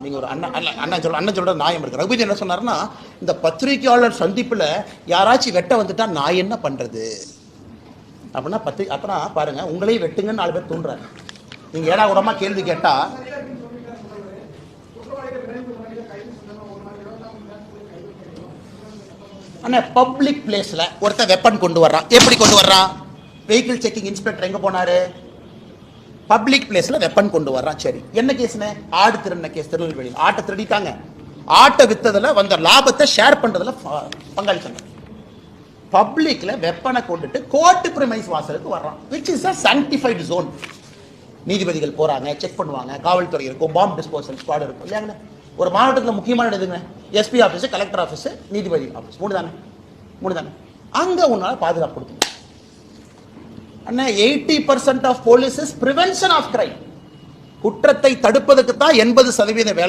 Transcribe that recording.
நீங்க ஒரு அண்ணன் அண்ணன் அண்ணன் சொல் அண்ணன் சொல்ற நியாயம் இருக்கு. ரகுபதி என்ன சொன்னார்னா இந்த பத்திரிகையாளர் சந்திப்புல யாராச்சும் வெட்ட வந்துட்டா நான் என்ன பண்றது? அப்படின்னா பத்திரி அப்புறம் பாருங்க உங்களையும் வெட்டுங்கன்னு நாலு பேர் தூண்டுறாங்க. நீங்க ஏடா கூடமா கேள்வி கேட்டால் அண்ணா பப்ளிக் பிளேஸ்ல ஒருத்தன் வெப்பன் கொண்டு வர்றான். எப்படி கொண்டு வர்றான்? வெஹிக்கிள் செக்கிங் இன்ஸ்பெக்டர் எங்கே போனாரு? பப்ளிக் பிளேஸ்ல வெப்பன் கொண்டு வர்றான். சரி. என்ன கேஸ்னு ஆடு திருடின கேஸ் திருநெல்வேலி ஆட்டை திருடிட்டாங்க. ஆட்டை வித்ததுல வந்த லாபத்தை ஷேர் பண்றதுல ப- பப்ளிக்ல வெப்பனை கொண்டுட்டு கோர்ட்டு பிரிமைஸ் வாசலுக்கு வர்றான். Which is a sanctified zone நீதிபதிகள் போறாங்க செக் பண்ணுவாங்க. காவல்துறை இருக்கும் பாம்பு டிஸ்போசல் ஸ்குவாட் இருக்கும். இல்லையாங்கண்ணே ஒரு மாவட்டத்தில் முக்கியமான இதுங்க எஸ்பி ஆஃபீஸ் கலெக்டர் ஆஃபீஸ் நீதிபதி ஆஃபீஸ் மூணு தானே? மூணு தானே? அங்கே உன்னால பாதுகாப்பு கொடுக்கணும் அண்ணா eighty percent of police is prevention of crime குற்றத்தை தடுப்பதற்கு தான் எண்பது சதவீத வேலை